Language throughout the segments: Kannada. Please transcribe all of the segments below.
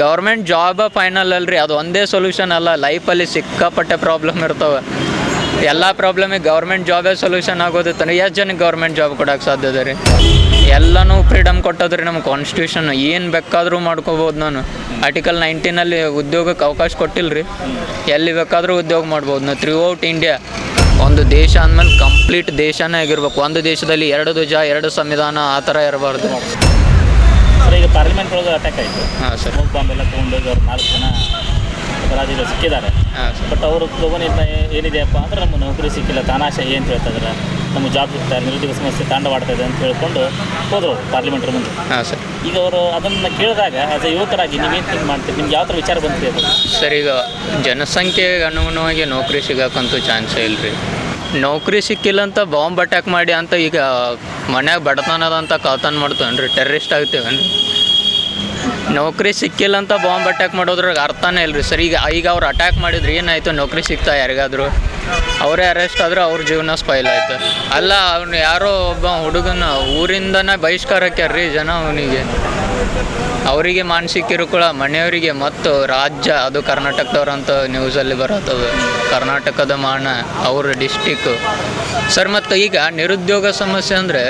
ಗೌರ್ಮೆಂಟ್ ಜಾಬ ಫೈನಲ್ ಅಲ್ರಿ, ಅದು ಒಂದೇ ಸೊಲ್ಯೂಷನ್ ಅಲ್ಲ ಲೈಫಲ್ಲಿ ಸಿಕ್ಕಾಪಟ್ಟೆ ಪ್ರಾಬ್ಲಮ್ ಇರ್ತವೆ. ಎಲ್ಲ ಪ್ರಾಬ್ಲಮಿಗೆ ಗೌರ್ಮೆಂಟ್ ಜಾಬೇ ಸೊಲ್ಯೂಷನ್ ಆಗೋದು ತಾನೆ. ಎಷ್ಟು ಜನಕ್ಕೆ ಗೌರ್ಮೆಂಟ್ ಜಾಬ್ ಕೊಡೋಕೆ ಇದೆ ರೀ? ಎಲ್ಲನೂ ಫ್ರೀಡಮ್ ಕೊಟ್ಟದ್ರಿ ನಮ್ಮ ಕಾನ್ಸ್ಟಿಟ್ಯೂಷನ್ ಏನು ಬೇಕಾದರೂ ಮಾಡ್ಕೋಬೋದು ನಾನು. ಆರ್ಟಿಕಲ್ ನೈನ್ಟೀನಲ್ಲಿ ಉದ್ಯೋಗಕ್ಕೆ ಅವಕಾಶ ಕೊಟ್ಟಿಲ್ಲ ರೀ ಎಲ್ಲಿ ಬೇಕಾದರೂ ಉದ್ಯೋಗ ಮಾಡ್ಬೋದು. ನಾವು ಥ್ರೂ ಔಟ್ ಇಂಡಿಯಾ ಒಂದು ದೇಶ ಅಂದಮೇಲೆ ಕಂಪ್ಲೀಟ್ ದೇಶನೇ ಆಗಿರ್ಬೇಕು. ಒಂದು ದೇಶದಲ್ಲಿ ಎರಡು ಧ್ವಜ, ಎರಡು ಸಂವಿಧಾನ, ಆ ಥರ ಇರಬಾರ್ದು. ಸರ್ ಈಗ ಪಾರ್ಲಿಮೆಂಟ್ ಒಳಗೆ ಅಟ್ಯಾಕ್ ಆಯಿತು. ಹಾಂ ಸರ್. ಮೂರು ಬಾಂಬ್ ಎಲ್ಲ ತೊಗೊಂಡೋಗಿ ಅವ್ರು ನಾಲ್ಕು ಜನ ಅಪರಾಧಿಗಳು ಸಿಕ್ಕಿದ್ದಾರೆ. ಹಾಂ ಸರ್. ಬಟ್ ಅವರು ತಗೊಂಡಿದ್ದ ಏನಿದೆಯಪ್ಪ ಅಂದ್ರೆ ನಮ್ಮ ನೌಕರಿ ಸಿಕ್ಕಿಲ್ಲ ತಾನಾಶ ಏನು ಹೇಳ್ತಾ ನಮ್ಮ ಜಾಬ್ ಸಿಗ್ತಾ ನಿರುದ್ಯೋಗ ಸಮಸ್ಯೆ ತಾಂಡವಾಡ್ತದೆ ಅಂತ ಹೇಳ್ಕೊಂಡು ಹೋದರು ಪಾರ್ಲಿಮೆಂಟ್ರ ಮುಂದೆ. ಹಾಂ ಸರ್. ಈಗ ಅವರು ಅದನ್ನು ಕೇಳಿದಾಗ ಆಸ್ ಎ ಯುವಕರಾಗಿ ನೀವೇನು ಥಿಂಕ್ ಮಾಡ್ತೀರಿ? ನಿಮ್ಗೆ ಯಾವ ಥರ ವಿಚಾರ ಬಂತು ಸರ್ ಈಗ ಜನಸಂಖ್ಯೆಗೆ ಅನುಗುಣವಾಗಿ ನೌಕರಿ ಸಿಗೋಕ್ಕಂತೂ ಚಾನ್ಸೇ ಇಲ್ಲ ರೀ ನೌಕರಿ ಸಿಕ್ಕಿಲ್ಲ ಅಂತ ಬಾಂಬ್ ಅಟ್ಯಾಕ್ ಮಾಡಿ ಅಂತ ಈಗ ಮನ್ಯಾಗ ಬಡತನದಂತ ಕಳ್ತನ ಮಾಡ್ತೇವೆ ಟೆರ್ರಿಸ್ಟ್ ಆಗ್ತೇವೇನ್ರಿ? ನೌಕರಿ ಸಿಕ್ಕಿಲ್ಲ ಅಂತ ಬಾಂಬ್ ಅಟ್ಯಾಕ್ ಮಾಡೋದ್ರಾಗ ಅರ್ಥನೇ ಇಲ್ಲ ರೀ ಸರ್, ಈಗ ಈಗ ಅವ್ರು ಅಟ್ಯಾಕ್ ಮಾಡಿದ್ರೆ ಏನಾಯಿತು? ನೌಕರಿ ಸಿಗ್ತಾ ಯಾರಿಗಾದ್ರು? ಅವರೇ ಅರೆಸ್ಟ್ ಆದ್ರೆ ಅವ್ರ ಜೀವನ ಸ್ಪೈಲ್ ಆಯ್ತು. ಅಲ್ಲ, ಅವ್ನು ಯಾರೋ ಒಬ್ಬ ಹುಡುಗನ ಊರಿಂದನೇ ಬಹಿಷ್ಕಾರಕ್ಕೆ ರೀ ಜನ ಅವನಿಗೆ. ಅವರಿಗೆ ಮಾನಸಿಕ ಕಿರುಕುಳ, ಮನೆಯವರಿಗೆ ಮತ್ತು ರಾಜ್ಯ, ಅದು ಕರ್ನಾಟಕದವ್ರಂತ ನ್ಯೂಸಲ್ಲಿ ಬರತ್ತದು ಕರ್ನಾಟಕದ ಮಾನ, ಅವ್ರ ಡಿಸ್ಟಿಕ್ ಸರ್ ಮತ್ತು ಈಗ ನಿರುದ್ಯೋಗ ಸಮಸ್ಯೆ ಅಂದರೆ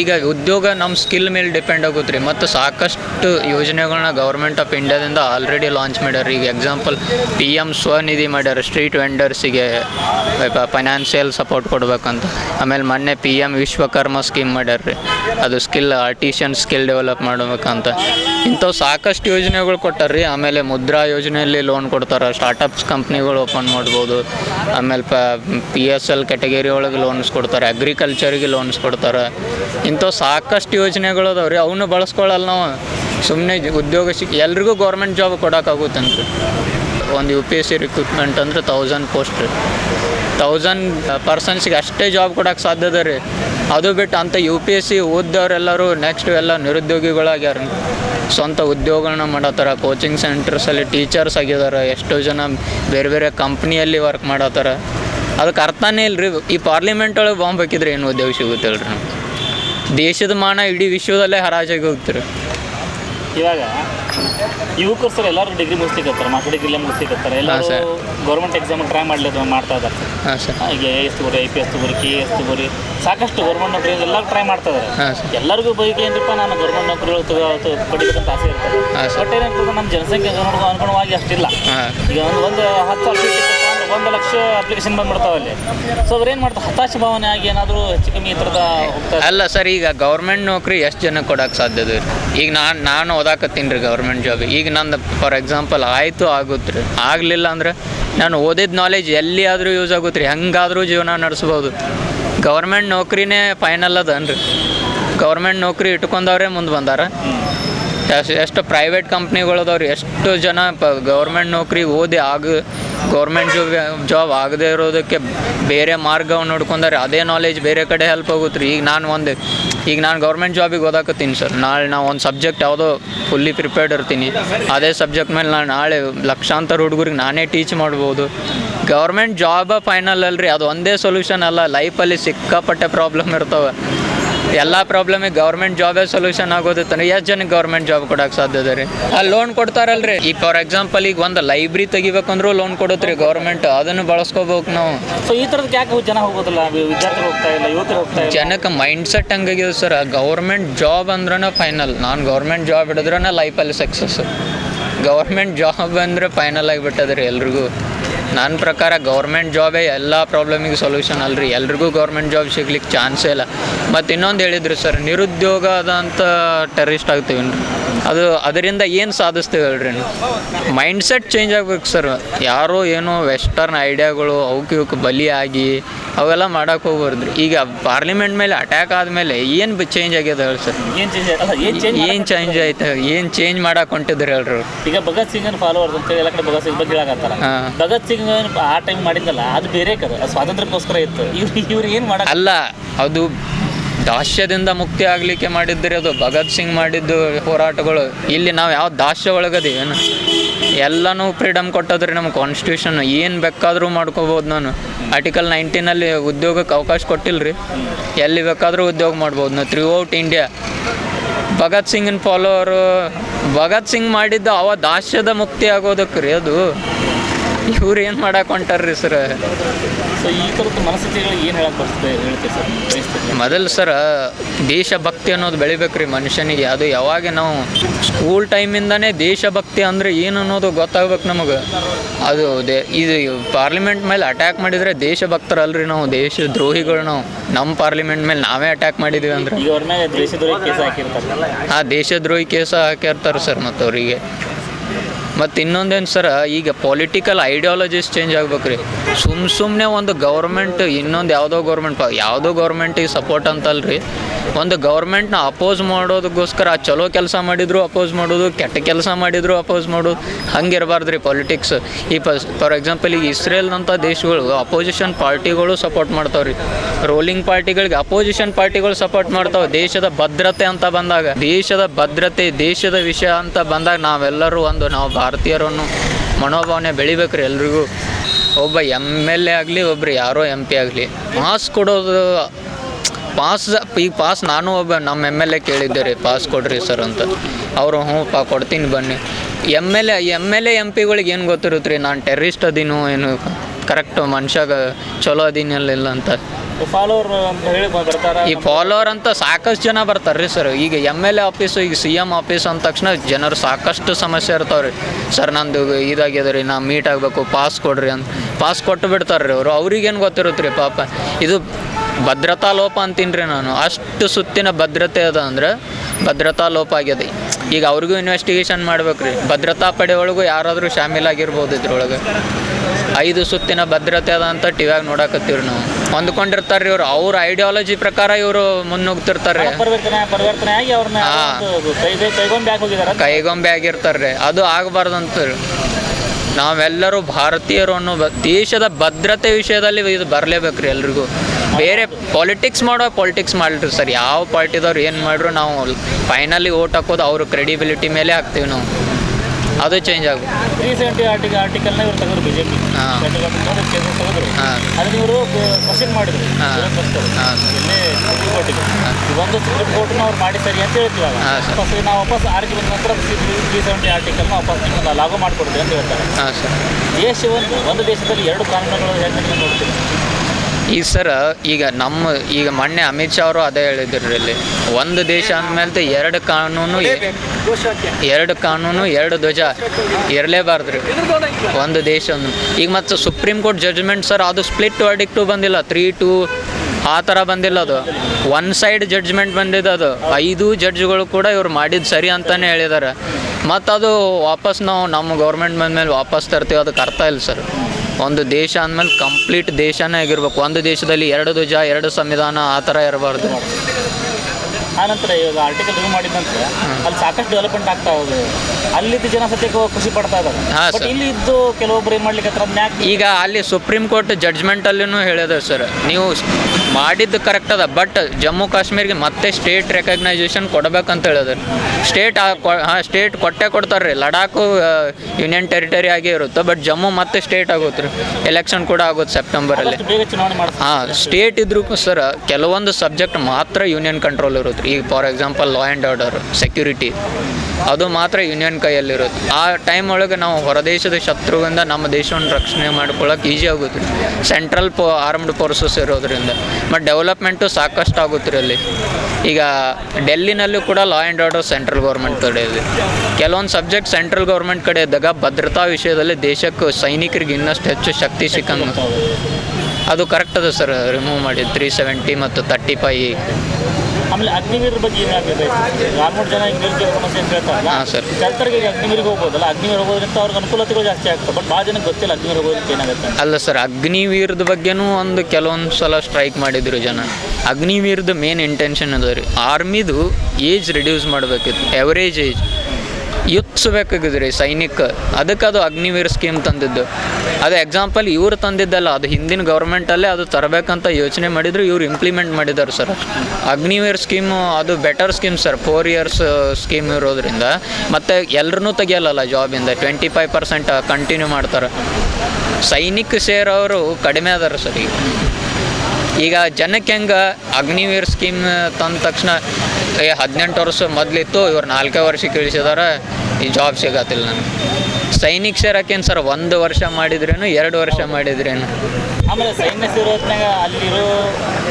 ಈಗ ಉದ್ಯೋಗ ನಮ್ಮ ಸ್ಕಿಲ್ ಮೇಲೆ ಡಿಪೆಂಡ್ ಆಗುತ್ತೆ ರೀ. ಮತ್ತು ಸಾಕಷ್ಟು ಯೋಜನೆಗಳನ್ನ ಗೌರ್ಮೆಂಟ್ ಆಫ್ ಇಂಡಿಯಾದಿಂದ ಆಲ್ರೆಡಿ ಲಾಂಚ್ ಮಾಡ್ಯಾರ ಈಗ ಎಕ್ಸಾಂಪಲ್ ಪಿ ಎಂ ಸ್ವನಿಧಿ ಮಾಡ್ಯಾರ ಸ್ಟ್ರೀಟ್ ವೆಂಡರ್ಸಿಗೆ ಫೈನಾನ್ಷಿಯಲ್ ಸಪೋರ್ಟ್ ಕೊಡ್ಬೇಕಂತ. ಆಮೇಲೆ ಮೊನ್ನೆ ಪಿ ಎಂ ವಿಶ್ವಕರ್ಮ ಸ್ಕೀಮ್ ಮಾಡ್ಯಾರ ರೀ. ಅದು ಸ್ಕಿಲ್ ಆರ್ಟಿಷಿಯನ್ ಸ್ಕಿಲ್ ಡೆವಲಪ್ ಮಾಡ್ಬೇಕಂತ. ಇಂಥವು ಸಾಕಷ್ಟು ಯೋಜನೆಗಳು ಕೊಟ್ಟಾರ ರೀ. ಆಮೇಲೆ ಮುದ್ರಾ ಯೋಜನೆಯಲ್ಲಿ ಲೋನ್ ಕೊಡ್ತಾರೆ. ಸ್ಟಾರ್ಟಪ್ಸ್ ಕಂಪ್ನಿಗಳು ಓಪನ್ ಮಾಡ್ಬೋದು. ಆಮೇಲೆ ಪ ಪಿ ಎಸ್ ಎಲ್ ಕ್ಯಾಟಗರಿ ಒಳಗೆ ಲೋನ್ಸ್ ಕೊಡ್ತಾರೆ. ಅಗ್ರಿಕಲ್ಚರಿಗೆ ಲೋನ್ಸ್ ಕೊಡ್ತಾರೆ. ಇಂಥವು ಸಾಕಷ್ಟು ಯೋಜನೆಗಳು ಅದಾವೆ ರೀ ಅವನ್ನ ಬಳಸ್ಕೊಳ್ಳಲ್ಲ ನಾವು. ಸುಮ್ಮನೆ ಉದ್ಯೋಗ ಸಿಕ್ ಎಲ್ರಿಗೂ ಗೌರ್ಮೆಂಟ್ ಜಾಬ್ ಕೊಡೋಕ್ಕಾಗುತ್ತಂತ. ಒಂದು U P S C recruitment ಅಂದ್ರೆ ತೌಸಂಡ್ ಪೋಸ್ಟ್ ತೌಸಂಡ್ ಪರ್ಸನ್ಸ್ಗೆ ಅಷ್ಟೇ ಜಾಬ್ ಕೊಡೋಕೆ ಅದ ರೀ. ಅದು ಬಿಟ್ಟು ಅಂಥ ಯು ಪಿ ಎಸ್ ಸಿ ಓದ್ದವ್ರೆಲ್ಲರೂ ನೆಕ್ಸ್ಟ್ ಎಲ್ಲ ನಿರುದ್ಯೋಗಿಗಳಾಗ್ಯಾರ ಸ್ವಂತ ಉದ್ಯೋಗಗಳನ್ನ ಮಾಡತ್ತಾರ ಕೋಚಿಂಗ್ ಸೆಂಟರ್ಸಲ್ಲಿ ಟೀಚರ್ಸ್ ಆಗಿದ್ದಾರೆ ಎಷ್ಟೋ ಜನ ಬೇರೆ ಬೇರೆ ಕಂಪ್ನಿಯಲ್ಲಿ ವರ್ಕ್ ಮಾಡತ್ತಾರ. ಅದಕ್ಕೆ ಅರ್ಥನೇ ಇಲ್ಲ ರೀ ಈ ಪಾರ್ಲಿಮೆಂಟ್ ಒಳಗೆ ಬಾಂಬ್ ಹಾಕಿದ್ರೆ ಏನು ಉದ್ಯೋಗ ಸಿಗುತ್ತೆ ಹೇಳ್ರಿ ನಮ್ಗೆ? ದೇಶದ ಮಾನ ಇಡೀ ವಿಶ್ವದಲ್ಲೇ ಹರಾಜಾಗಿ ಹೋಗ್ತಾರೆ. ಇವಾಗ ಯುವಕರು ಸರ್ ಎಲ್ಲರೂ ಡಿಗ್ರಿ ಮುಗಿಸ್ಲಿಕ್ಕೆ ಮಾಸ್ಟರ್ ಡಿಗ್ರಿ ಎಲ್ಲ ಎಲ್ಲರೂ ಸರ್. ಗೌರ್ಮೆಂಟ್ ಎಕ್ಸಾಮ್ ಟ್ರೈ ಮಾಡ್ಲಿಕ್ಕೆ ಮಾಡ್ತಾ ಇದ್ದಾರೆ. ಹಾಂ ಸರ್. ಈಗ ಎ ಎಸ್ ತಗೋರಿ ಐ ಪಿ ಎಸ್ ತಗೋರಿ ಕೆ ಎಸ್ ತಗೋರಿ ಸಾಕಷ್ಟು ಗೌರ್ಮೆಂಟ್ ನೌಕರಿ ಎಲ್ಲರೂ ಟ್ರೈ ಮಾಡ್ತಾ ಇದ್ದಾರೆ. ಎಲ್ಲರಿಗೂ ಬೈಕ್ ಏನ್ರಿಪ್ಪ ನಾನು ಗೌರ್ಮೆಂಟ್ ನೌಕರಿ ಪಡಿಬೇಕಂತ ಆಸೆ ಇರ್ತದೆ. ಬಟ್ ಏನಂತಂದ್ರೆ ನಮ್ಮ ಜನಸಂಖ್ಯೆ ಅನುಗುಣ- ಅನುಗುಣವಾಗಿ ಅಷ್ಟಿಲ್ಲ. ಈಗ ಒಂದು ಒಂದು ಹತ್ತು ಅಂದ್ರೆ ಒಂದು ಲಕ್ಷ ಅಪ್ಲಿಕೇಶನ್ ಬಂದ್ಬಿಡ್ತಾವೆ ಅಲ್ಲಿ. ಸೊ ಅವ್ರು ಏನು ಮಾಡ್ತಾರೆ? ಹತಾಶ ಭಾವನೆ ಆಗಿ ಏನಾದರೂ ಹೆಚ್ಚು ಕಮ್ಮಿ ಈ ಥರದ ಅಲ್ಲ ಸರ್ ಈಗ ಗೌರ್ಮೆಂಟ್ ನೌಕರಿ ಎಷ್ಟು ಜನಕ್ಕೆ ಕೊಡೋಕೆ ಸಾಧ್ಯ ಇದೆ? ರೀ ಈಗ ನಾನು ನಾನು ಓದಾಕತ್ತೀನಿ ರೀ ಗೌರ್ಮೆಂಟ್ ಜಾಬ್ ಈಗ ನಂದು ಫಾರ್ ಎಕ್ಸಾಂಪಲ್ ಆಯಿತು ಆಗುತ್ತೆ ರೀ. ಆಗಲಿಲ್ಲ ಅಂದ್ರೆ ನಾನು ಓದಿದ ನಾಲೆಜ್ ಎಲ್ಲಿ ಆದರೂ ಯೂಸ್ ಆಗುತ್ತೆ ರೀ. ಹೆಂಗಾದರೂ ಜೀವನ ನಡೆಸ್ಬೋದು. ಗೌರ್ಮೆಂಟ್ ನೌಕರಿನೇ ಫೈನಲ್ ಅದನ್ರಿ ಗೌರ್ಮೆಂಟ್ ನೌಕರಿ ಇಟ್ಕೊಂಡವ್ರೆ ಮುಂದೆ ಬಂದಾರ. ಎಷ್ಟ್- ಪ್ರೈವೇಟ್ ಕಂಪ್ನಿಗಳದವ್ರು ಎಷ್ಟು ಜನ ಪ ಗೌರ್ಮೆಂಟ್ ನೌಕರಿ ಓದಿ ಆಗ ಗೌರ್ಮೆಂಟ್ ಜಾಬ್ ಜಾಬ್ ಆಗದೆ ಇರೋದಕ್ಕೆ ಬೇರೆ ಮಾರ್ಗವನ್ನು ನೋಡ್ಕೊಂಡಾರೆ. ಅದೇ ನಾಲೆಜ್ ಬೇರೆ ಕಡೆ ಹೆಲ್ಪ್ ಆಗುತ್ತೆ ಈಗ ನಾನು ಒಂದು, ಈಗ ನಾನು ಗೌರ್ಮೆಂಟ್ ಜಾಬಿಗೆ ಓದಾಕತ್ತೀನಿ ಸರ್. ನಾಳೆ ನಾವು ಒಂದು ಸಬ್ಜೆಕ್ಟ್ ಯಾವುದೋ ಫುಲ್ಲಿ ಪ್ರಿಪೇರ್ಡ್ ಇರ್ತೀನಿ. ಅದೇ ಸಬ್ಜೆಕ್ಟ್ ಮೇಲೆ ನಾನು ನಾಳೆ ಲಕ್ಷಾಂತರ ಹುಡುಗರಿಗೆ ನಾನೇ ಟೀಚ್ ಮಾಡ್ಬೋದು. ಗೌರ್ಮೆಂಟ್ ಜಾಬ ಫೈನಲ್ ಅಲ್ರಿ. ಅದು ಒಂದೇ ಸೊಲ್ಯೂಷನ್ ಅಲ್ಲ. ಲೈಫಲ್ಲಿ ಸಿಕ್ಕಾಪಟ್ಟೆ ಪ್ರಾಬ್ಲಮ್ ಇರ್ತಾವೆ. ಎಲ್ಲ ಪ್ರಾಬ್ಲಮಿಗೆ ಗೌರ್ಮೆಂಟ್ ಜಾಬೇ ಸೊಲ್ಯೂಷನ್ ಆಗೋದಿತ್ತಂದ್ರೆ ಎಷ್ಟು ಜನಕ್ಕೆ ಗೌರ್ಮೆಂಟ್ ಜಾಬ್ ಕೊಡಕ್ಕೆ ಸಾಧ್ಯ ರೀ? ಅಲ್ಲಿ ಲೋನ್ ಕೊಡ್ತಾರಲ್ರಿ. ಈಗ ಫಾರ್ ಎಕ್ಸಾಂಪಲ್ ಈಗ ಒಂದು ಲೈಬ್ರರಿ ತೆಗಿಬೇಕಂದ್ರೂ ಲೋನ್ ಕೊಡುತ್ತೆ ಗೌರ್ಮೆಂಟ್ ಅದನ್ನು ಬಳಸ್ಕೋಬೇಕು ನಾವು. ಸೊ ಈ ಥರದ ಯಾಕೆ ಜನ ಹೋಗೋದಿಲ್ಲ? ವಿದ್ಯಾರ್ಥಿಗಳು ಹೋಗ್ತಾ ಇಲ್ಲ ಯುವಕರು ಹೋಗ್ತಾ ಇಲ್ಲ? ಜನಕ್ಕೆ ಮೈಂಡ್ ಸೆಟ್ ಹಂಗಾಗಿದೆ ಸರ್ ಗೌರ್ಮೆಂಟ್ ಜಾಬ್ ಅಂದ್ರೆ ಫೈನಲ್ ನಾನು ಗೌರ್ಮೆಂಟ್ ಜಾಬ್ ಹಿಡಿದ್ರೆ ಲೈಫಲ್ಲಿ ಸಕ್ಸಸ್ ಗೌರ್ಮೆಂಟ್ ಜಾಬ್ ಅಂದರೆ ಫೈನಲ್ ಆಗಿಬಿಟ್ಟದ್ರಿ ಎಲ್ರಿಗೂ. ನನ್ನ ಪ್ರಕಾರ ಗೌರ್ಮೆಂಟ್ ಜಾಬೇ ಎಲ್ಲ ಪ್ರಾಬ್ಲಮಿಗೆ ಸೊಲ್ಯೂಷನ್ ಅಲ್ರಿ. ಎಲ್ರಿಗೂ ಗೌರ್ಮೆಂಟ್ ಜಾಬ್ ಸಿಗ್ಲಿಕ್ಕೆ ಚಾನ್ಸೇ ಇಲ್ಲ. ಮತ್ತು ಇನ್ನೊಂದು ಹೇಳಿದ್ರು ಸರ್ ನಿರುದ್ಯೋಗ ಆದಂಥ ಟೆರರಿಸ್ಟ್ ಆಗ್ತೀವಿ ಅದು ಅದರಿಂದ ಏನು ಸಾಧಿಸ್ತೀವಿ ಹೇಳ್ರಿ ಮೈಂಡ್ ಸೆಟ್ ಚೇಂಜ್ ಆಗ್ಬೇಕು ಸರ್ ಯಾರೋ ಏನೋ ವೆಸ್ಟರ್ನ್ ಐಡಿಯಾಗಳು ಅವಕ್ಕೆ ಇವಕ್ಕೆ ಬಲಿಯಾಗಿ ಅವೆಲ್ಲ ಮಾಡೋಕೆ ಹೋಗ್ಬಾರ್ದು ಈಗ ಪಾರ್ಲಿಮೆಂಟ್ ಮೇಲೆ ಅಟ್ಯಾಕ್ ಆದಮೇಲೆ ಏನು ಚೇಂಜ್ ಆಗ್ಯದ ಹೇಳಿ ಸರ್ ಏನು ಚೇಂಜ್ ಆಯ್ತು? ಏನು ಚೇಂಜ್ ಮಾಡಕ್ಕೆ ಹೊಂಟಿದ್ರು ಹೇಳ್ರಿ ಈಗ ಭಗತ್ ಸಿಂಗ್ ಫಾಲೋವರ್ಸ್ ಅಂತ ಎಲ್ಲ ಕಡೆ ಭಗತ್ ಸಿಂಗ್ ಬಗ್ಗೆ ಹಾಂ. ಭಗತ್ ಸಿಂಗ್ ಆ ಟೈಮ್ ಮಾಡಿದ್ದಲ್ಲ, ಅದು ಬೇರೆ ಕದ ಸ್ವಾತಂತ್ರ್ಯಕ್ಕೋಸ್ಕರ ಇತ್ತು. ಇವ್ರು ಇವ್ರು ಏನು ಮಾಡ ಅಲ್ಲ, ಅದು ದಾಸ್ಯದಿಂದ ಮುಕ್ತಿ ಆಗಲಿಕ್ಕೆ ಮಾಡಿದ್ರಿ ಅದು ಭಗತ್ ಸಿಂಗ್ ಮಾಡಿದ್ದು ಹೋರಾಟಗಳು. ಇಲ್ಲಿ ನಾವು ಯಾವ ದಾಸ್ಯ ಒಳಗದೀವೇನು ಎಲ್ಲನೂ ಫ್ರೀಡಮ್ ಕೊಟ್ಟದ್ರಿ ನಮ್ಮ ಕಾನ್ಸ್ಟಿಟ್ಯೂಷನ್ ಏನು ಬೇಕಾದರೂ ಮಾಡ್ಕೋಬೋದು ನಾನು. ಆರ್ಟಿಕಲ್ ನೈನ್ಟೀನಲ್ಲಿ ಉದ್ಯೋಗಕ್ಕೆ ಅವಕಾಶ ಕೊಟ್ಟಿಲ್ಲರಿ ಎಲ್ಲಿ ಬೇಕಾದರೂ ಉದ್ಯೋಗ ಮಾಡ್ಬೋದು ನಾವು ಥ್ರೂ ಔಟ್ ಇಂಡಿಯಾ ಭಗತ್ ಸಿಂಗಿನ ಫಾಲೋವರು ಭಗತ್ ಸಿಂಗ್ ಮಾಡಿದ್ದು ಅವ ದಾಸ್ಯದ ಮುಕ್ತಿ ಆಗೋದಕ್ಕೆ ರೀ ಅದು. ಇವ್ರು ಏನು ಮಾಡಕ್ಕೆ ಹೊಂಟಾರ್ರಿ ಸರ್? ಸೊ ಈ ಥರದ ಮನಸ್ಥಿತಿಗಳಿಗೆ ಏನು ಹೇಳಕ್ಕೆ ಬರ್ತದೆ ಹೇಳ್ತೀವಿ ಸರ್? ಮೊದಲು ಸರ ದೇಶಭಕ್ತಿ ಅನ್ನೋದು ಬೆಳಿಬೇಕ್ರಿ ಮನುಷ್ಯನಿಗೆ. ಅದು ಯಾವಾಗ ನಾವು ಸ್ಕೂಲ್ ಟೈಮಿಂದನೇ ದೇಶಭಕ್ತಿ ಅಂದರೆ ಏನು ಅನ್ನೋದು ಗೊತ್ತಾಗ್ಬೇಕು ನಮಗೆ. ಅದು ದೇ ಇದು ಪಾರ್ಲಿಮೆಂಟ್ ಮೇಲೆ ಅಟ್ಯಾಕ್ ಮಾಡಿದರೆ ದೇಶಭಕ್ತರಲ್ರಿ ನಾವು ದೇಶ ದ್ರೋಹಿಗಳು ನಾವು. ನಮ್ಮ ಪಾರ್ಲಿಮೆಂಟ್ ಮೇಲೆ ನಾವೇ ಅಟ್ಯಾಕ್ ಮಾಡಿದ್ದೀವಿ ಅಂದ್ರೆ. ಹಾಂ ದೇಶದ್ರೋಹಿ ಕೇಸ ಹಾಕಿರ್ತಾರೆ. ಸರ್ ಮತ್ತು ಅವರಿಗೆ ಮತ್ತು ಇನ್ನೊಂದೇನು ಸರ ಈಗ ಪೊಲಿಟಿಕಲ್ ಐಡಿಯಾಲಜೀಸ್ ಚೇಂಜ್ ಆಗ್ಬೇಕು ರೀ ಸುಮ್ಮ ಸುಮ್ಮನೆ ಒಂದು ಗೌರ್ಮೆಂಟ್ ಇನ್ನೊಂದು ಯಾವುದೋ ಗೌರ್ಮೆಂಟ್ ಯಾವುದೋ ಗೌರ್ಮೆಂಟಿಗೆ ಸಪೋರ್ಟ್ ಅಂತಲ್ರಿ. ಒಂದು ಗೌರ್ಮೆಂಟ್ನ ಅಪೋಸ್ ಮಾಡೋದಕ್ಕೋಸ್ಕರ ಚಲೋ ಕೆಲಸ ಮಾಡಿದ್ರು ಅಪೋಸ್ ಮಾಡೋದು, ಕೆಟ್ಟ ಕೆಲಸ ಮಾಡಿದ್ರು ಅಪೋಸ್ ಮಾಡೋದು ಹಂಗೆ ಇರಬಾರ್ದು ರೀ ಪಾಲಿಟಿಕ್ಸ್ ಈ ಫಾರ್ ಎಕ್ಸಾಂಪಲ್ ಈಗ ಇಸ್ರೇಲ್ನಂಥ ದೇಶಗಳು ಅಪೋಸಿಷನ್ ಪಾರ್ಟಿಗಳು ಸಪೋರ್ಟ್ ಮಾಡ್ತಾವೆ ರೀ ರೋಲಿಂಗ್ ಪಾರ್ಟಿಗಳಿಗೆ ಅಪೋಸಿಷನ್ ಪಾರ್ಟಿಗಳು ಸಪೋರ್ಟ್ ಮಾಡ್ತಾವೆ. ದೇಶದ ಭದ್ರತೆ ಅಂತ ಬಂದಾಗ, ದೇಶದ ಭದ್ರತೆ, ದೇಶದ ವಿಷಯ ಅಂತ ಬಂದಾಗ ನಾವೆಲ್ಲರೂ ಒಂದು, ನಾವು ಭಾರತೀಯರನ್ನು ಮನೋಭಾವನೆ ಬೆಳಿಬೇಕು ರೀ ಎಲ್ರಿಗೂ. ಒಬ್ಬ ಎಂ ಎಲ್ ಎ ಆಗಲಿ ಒಬ್ಬರು ಯಾರೋ ಎಂ ಪಿ ಆಗಲಿ ಪಾಸ್ ಕೊಡೋದು ಪಾಸ್ ಈಗ ಪಾಸ್ ನಾನು ಒಬ್ಬ ನಮ್ಮ ಎಂ ಎಲ್ ಎ ಕೇಳಿದ್ದೆ ರೀ ಪಾಸ್ ಕೊಡ್ರಿ ಸರ್ ಅಂತ. ಅವರು, ಹ್ಞೂ ಪಾ, ಕೊಡ್ತೀನಿ ಬನ್ನಿ. M L A M L A M ಪಿಗಳಿಗೆ ಏನು ಗೊತ್ತಿರುತ್ತೆ ರೀ, ನಾನು ಟೆರ್ರಿಸ್ಟ್ ಅದೀನೋ ಏನು ಕರೆಕ್ಟ್ ಮನುಷ್ಯಾಗ ಚಲೋ ಅದೀನಿಲ್ಲ ಅಂತ. ಫಾಲೋವರ್ ಅಂತ ಹೇಳಿ ಬರ್ತಾರ? ಈ ಫಾಲೋವರ್ ಅಂತ ಸಾಕಷ್ಟು ಜನ ಬರ್ತಾರೆ ರೀ ಸರ್ ಈಗ ಎಂ ಎಲ್ ಎ ಆಫೀಸು ಈಗ ಸಿ ಎಂ ಆಫೀಸ್ ಅಂದ ತಕ್ಷಣ ಜನರು ಸಾಕಷ್ಟು ಸಮಸ್ಯೆ ಇರ್ತಾವ್ರಿ. ಸರ್ ನಂದು ಇದಾಗ್ಯದ ರೀ ನಾ ಮೀಟ್ ಆಗಬೇಕು ಪಾಸ್ ಕೊಡ್ರಿ ಅಂತ ಪಾಸ್ ಕೊಟ್ಟು ಬಿಡ್ತಾರೆ ರೀ ಅವರು. ಅವ್ರಿಗೇನು ಗೊತ್ತಿರುತ್ತೆ ರೀ ಪಾಪ. ಇದು ಭದ್ರತಾ ಲೋಪ ಅಂತೀನಿ ರೀ ನಾನು. ಅಷ್ಟು ಸುತ್ತಿನ ಭದ್ರತೆ ಅದ ಅಂದ್ರೆ ಭದ್ರತಾ ಲೋಪ ಆಗ್ಯದ. ಈಗ ಅವ್ರಿಗೂ ಇನ್ವೆಸ್ಟಿಗೇಷನ್ ಮಾಡ್ಬೇಕು ರೀ ಭದ್ರತಾ ಪಡೆ ಒಳಗೂ ಯಾರಾದರೂ ಶಾಮೀಲಾಗಿರ್ಬೋದು ಇದ್ರೊಳಗೆ. ಐದು ಸುತ್ತಿನ ಭದ್ರತೆ ಅದ ಅಂತ ಟಿವ್ಯಾಗ ನೋಡಕತ್ತೀವಿ ನಾವು. ಹೊಂದ್ಕೊಂಡಿರ್ತಾರ್ರಿ ಇವ್ರು. ಅವ್ರ ಐಡಿಯಾಲಜಿ ಪ್ರಕಾರ ಇವರು ಮುನ್ನುಗ್ತಿರ್ತಾರೆ ಕೈಗೊಂಬೆ ಆಗಿರ್ತಾರ್ರಿ. ಅದು ಆಗಬಾರ್ದಂತ ನಾವೆಲ್ಲರೂ ಭಾರತೀಯರು ಅನ್ನೋ ದೇಶದ ಭದ್ರತೆ ವಿಷಯದಲ್ಲಿ ಇದು ಬರಲೇಬೇಕ್ರಿ ಎಲ್ರಿಗೂ. ಬೇರೆ ಪಾಲಿಟಿಕ್ಸ್ ಮಾಡೋ ಪಾಲಿಟಿಕ್ಸ್ ಮಾಡ್ರಿ ಸರ್. ಯಾವ ಪಾರ್ಟಿದವ್ರು ಏನು ಮಾಡ್ರು ನಾವು ಫೈನಲಿ ಓಟ್ ಹಾಕೋದು ಅವ್ರ ಕ್ರೆಡಿಬಿಲಿಟಿ ಮೇಲೆ ಹಾಕ್ತೀವಿ ನಾವು. ಅದು ಚೇಂಜ್ ಆಗುತ್ತೆ ತ್ರೀ ಸೆವೆಂಟಿ ಆರ್ಟಿಕಲ್ ಆರ್ಟಿಕಲ್ನ ಇವ್ರು ತೆಗೆದ್ರು ಬಿ ಜೆ ಪಿ ಹಾ. ಕೇಸಸ್ ತೆಗೆದ್ರು ಹಾಂ ಅದನ್ನ ಇವರು ಕ್ವಶನ್ ಮಾಡಿದ್ರು ಹಾಂ. ವಿರೋಧ ಪಕ್ಷದವ್ರು. ಹಾ. ಇಲ್ಲೇ ಸುಪ್ರೀಂ ಕೋರ್ಟಿಗೆ ಒಂದು ಸುಪ್ರೀಂ ಕೋರ್ಟ್ನ ಅವ್ರು ಮಾಡಿ ಸರಿ ಅಂತ ಹೇಳ್ತೀವಿ ಆಗ. ಹಾ, ಸರ್. ವಾಪಸ್ ನಾವು ವಾಪಸ್ ಆರ್ಜಿ ಬಂದ ನಂತರ ತ್ರೀ ಸೆವೆಂಟಿ ಆರ್ಟಿಕಲ್ನ ವಾಪಸ್ ನಿಮ್ಮನ್ನು ಲಾಗು ಮಾಡಿಕೊಡ್ತೀವಿ ಅಂತ ಹೇಳ್ತಾರೆ ಹಾಂ ಸರ್ ದೇಶವನ್ನು ಒಂದು ದೇಶದಲ್ಲಿ ಎರಡು ಕಾನೂನುಗಳು ಹೆಂಗೆ ನೀವು ನೋಡ್ತೀವಿ ಈಗ ಸರ್ ಈಗ ನಮ್ಮ ಈಗ ಮೊನ್ನೆ ಅಮಿತ್ ಶಾ ಅವರು ಅದೇ ಹೇಳಿದ್ರು ಇಲ್ಲಿ. ಒಂದು ದೇಶ ಅಂದಮೇಲೆ ಎರಡು ಕಾನೂನು ಎರಡು ಕಾನೂನು ಎರಡು ಧ್ವಜ ಇರಲೇಬಾರ್ದು ರೀ ಒಂದು ದೇಶ ಈಗ ಮತ್ತು ಸುಪ್ರೀಂ ಕೋರ್ಟ್ ಜಡ್ಜ್ಮೆಂಟ್ ಸರ್ ಅದು ಸ್ಪ್ಲಿಟ್ ವರ್ಡಿಕ್ಟು ಬಂದಿಲ್ಲ. ತ್ರೀ ಟು ಆ ಥರ ಬಂದಿಲ್ಲ ಅದು. ಒನ್ ಸೈಡ್ ಜಡ್ಜ್ಮೆಂಟ್ ಬಂದಿದೆ ಅದು. ಐದು ಜಡ್ಜ್ಗಳು ಕೂಡ ಇವ್ರು ಮಾಡಿದ್ದು ಸರಿ ಅಂತಲೇ ಹೇಳಿದ್ದಾರೆ ಮತ್ತು ಅದು ವಾಪಸ್ ನಾವು ನಮ್ಮ ಗೌರ್ಮೆಂಟ್ ಬಂದಮೇಲೆ ವಾಪಸ್ ತರ್ತೀವಿ ಅದಕ್ಕೆ ಅರ್ಥ ಇಲ್ಲ ಸರ್. ಒಂದು ದೇಶ ಅಂದಮೇಲೆ ಕಂಪ್ಲೀಟ್ ದೇಶನೇ ಆಗಿರ್ಬೇಕು. ಒಂದು ದೇಶದಲ್ಲಿ ಎರಡು ಧ್ವಜ, ಎರಡು ಸಂವಿಧಾನ, ಆ ಥರ ಇರಬಾರ್ದು. ಆನಂತರ ಇವಾಗ ಆರ್ಟಿಕಲ್ ರಿವ್ಯೂ ಮಾಡಿದ ನಂತರ ಅಲ್ಲಿ ಸಾಕಷ್ಟು ಡೆವಲಪ್ಮೆಂಟ್ ಆಗ್ತಾ ಹೋಗುದು. ಅಲ್ಲಿದ್ದ ಜನ ಸತ್ಯಕ್ಕೆ ಖುಷಿ ಪಡ್ತಾ ಇದ್ದಾರೆ. ಹಾ, ಬಟ್ ಸರ್. ಇಲ್ಲಿ ಇದ್ದು ಕೆಲವೊಬ್ರು ಏನ್ ಮಾಡ್ಲಿಕ್ಕೆ ಈಗ ಅಲ್ಲಿ ಸುಪ್ರೀಂ ಕೋರ್ಟ್ ಜಡ್ಜ್ಮೆಂಟಲ್ಲಿನೂ ಹೇಳಿದ್ರು ಸರ್ ನೀವು ಮಾಡಿದ್ದು ಕರೆಕ್ಟ್ ಅದ ಬಟ್ ಜಮ್ಮು ಕಾಶ್ಮೀರ್ಗೆ ಮತ್ತೆ ಸ್ಟೇಟ್ ರೆಕಗ್ನೈಸೇಷನ್ ಕೊಡ್ಬೇಕಂತ ಹೇಳಿದ್ರು. ಸ್ಟೇಟ್ ಹಾಂ ಸ್ಟೇಟ್ ಕೊಟ್ಟೆ ಕೊಡ್ತಾರೆ ರೀ ಲಡಾಖು ಯೂನಿಯನ್ ಟೆರಿಟರಿ ಆಗೇ ಇರುತ್ತೆ ಬಟ್ ಜಮ್ಮು ಮತ್ತೆ ಸ್ಟೇಟ್ ಆಗುತ್ತೆ ರೀ ಎಲೆಕ್ಷನ್ ಕೂಡ ಆಗುತ್ತೆ ಸೆಪ್ಟೆಂಬರಲ್ಲಿ ಅಲ್ಲಿ. ಬೇಗ ಚುನಾವಣೆ ಮಾಡ್ತಾರೆ ಹಾಂ ಸ್ಟೇಟ್ ಇದ್ರೂ ಸರ್ ಕೆಲವೊಂದು ಸಬ್ಜೆಕ್ಟ್ ಮಾತ್ರ ಯೂನಿಯನ್ ಕಂಟ್ರೋಲ್ ಇರುತ್ತೆ. ಈಗ for example law and order security ಅದು ಮಾತ್ರ ಯೂನಿಯನ್ ಕೈಯಲ್ಲಿರುತ್ತೆ ಆ ಟೈಮ್ ಒಳಗೆ ನಾವು ಹೊರದೇಶದ ಶತ್ರುವಿಂದ ನಮ್ಮ ದೇಶವನ್ನು ರಕ್ಷಣೆ ಮಾಡ್ಕೊಳ್ಳೋಕೆ ಈಸಿ ಆಗುತ್ತೆ ಸೆಂಟ್ರಲ್ ಪೋ ಆರ್ಮ್ಡ್ ಫೋರ್ಸಸ್ ಇರೋದ್ರಿಂದ. ಮತ್ತು ಡೆವಲಪ್ಮೆಂಟು ಸಾಕಷ್ಟು ಆಗುತ್ತೆ ಅಲ್ಲಿ. ಈಗ ಡೆಲ್ಲಿನಲ್ಲೂ ಕೂಡ law and order central government ಕಡೆ ಇದೆ. ಕೆಲವೊಂದು ಸಬ್ಜೆಕ್ಟ್ ಸೆಂಟ್ರಲ್ ಗೌರ್ಮೆಂಟ್ ಕಡೆ ಇದ್ದಾಗ ಭದ್ರತಾ ವಿಷಯದಲ್ಲಿ ದೇಶಕ್ಕೆ ಸೈನಿಕರಿಗೆ ಇನ್ನಷ್ಟು ಹೆಚ್ಚು ಶಕ್ತಿ ಸಿಕ್ಕಂಗೆ. ಅದು ಕರೆಕ್ಟ್ ಅದ ಸರ್ ರಿಮೂವ್ ಮಾಡಿ ತ್ರೀ ಸೆವೆಂಟಿ ಮತ್ತು ತರ್ಟಿ ಫೈ ಆಮೇಲೆ ಅಗ್ನಿವೀರ ಬಗ್ಗೆ ಏನು ಆಗ್ತದೆ ಆಲ್ಮೋಸ್ಟ್ ಜನ ಈಗ ನಿರುದ್ಯೋಗ ಸಮಸ್ಯೆ ಅಂತ ಹೇಳ್ತಾರಲ್ಲ ಹಾಂ ಸರ್. ಈಗ ಅಗ್ನಿವೀರಿಗೆ ಹೋಗ್ಬೋದಲ್ಲ? ಅಗ್ನಿವೀರ ಹೋಗೋದ್ರಿಂದ ಅವ್ರಿಗೆ ಅನುಕೂಲತೆಗಳು ಜಾಸ್ತಿ ಆಗ್ತವೆ. ಬಟ್ ಭಾಳ ಜನಕ್ಕೆ ಗೊತ್ತಿಲ್ಲ ಅಗ್ನಿವೀರ ಹೋಗೋದಕ್ಕೆ ಏನಾಗುತ್ತೆ ಅಲ್ಲ ಸರ್ ಅಗ್ನಿವೀರದ ಬಗ್ಗೆನೂ ಒಂದು ಕೆಲವೊಂದು ಸಲ ಸ್ಟ್ರೈಕ್ ಮಾಡಿದ್ರು ಜನ. ಅಗ್ನಿವೀರದ ಮೇನ್ ಇಂಟೆನ್ಷನ್ ಅದ ರೀ. ಆರ್ಮಿದು ಏಜ್ ರಿಡ್ಯೂಸ್ ಮಾಡಬೇಕಿತ್ತು. ಎವರೇಜ್ ಏಜ್ ಯುತ್ಸ್ಬೇಕಾಗಿದೆ ರೀ ಸೈನಿಕ. ಅದಕ್ಕೆ ಅದು ಅಗ್ನಿವೀರ್ ಸ್ಕೀಮ್ ತಂದಿದ್ದು. ಅದು ಎಕ್ಸಾಂಪಲ್ ಇವ್ರು ತಂದಿದ್ದಲ್ಲ, ಅದು ಹಿಂದಿನ ಗೌರ್ಮೆಂಟಲ್ಲೇ ಅದು ತರಬೇಕಂತ ಯೋಚನೆ ಮಾಡಿದ್ರು, ಇವ್ರು ಇಂಪ್ಲಿಮೆಂಟ್ ಮಾಡಿದ್ದಾರೆ ಸರ್ ಅಗ್ನಿವೀರ್ ಸ್ಕೀಮು ಅದು better scheme sir four years scheme ಇರೋದ್ರಿಂದ. ಮತ್ತು ಎಲ್ಲರೂ ತೆಗಿಯಲ್ಲ ಜಾಬಿಂದ ಟ್ವೆಂಟಿ ಫೈವ್ ಪರ್ಸೆಂಟ್ ಕಂಟಿನ್ಯೂ ಮಾಡ್ತಾರೆ. ಸೈನಿಕ ಸೇರೋರು ಕಡಿಮೆ ಅದಾರ ಸರ್ ಈಗ. ಈಗ ಜನಕ್ಕೆ ಹೆಂಗೆ ಅಗ್ನಿವೀರ್ ಸ್ಕೀಮ್ ತಂದ ತಕ್ಷಣ ಏ ಹದಿನೆಂಟು ವರ್ಷ ಮೊದಲಿತ್ತು ಇವ್ರು ನಾಲ್ಕೇ ವರ್ಷಕ್ಕೆ ಇಳಿಸಿದಾರೆ ಈ ಜಾಬ್ ಸಿಗತ್ತಿಲ್ಲ ನನಗೆ. ಸೈನಿಕ್ ಸೇರಕ್ಕೇನು ಸರ್ ಒಂದು ವರ್ಷ ಮಾಡಿದ್ರೇನು ಎರಡು ವರ್ಷ ಮಾಡಿದ್ರೇನು? ಆಮೇಲೆ ಸೈನ್ಯ ಸೇರೋತ್ನಾಗ ಅಲ್ಲಿರೋ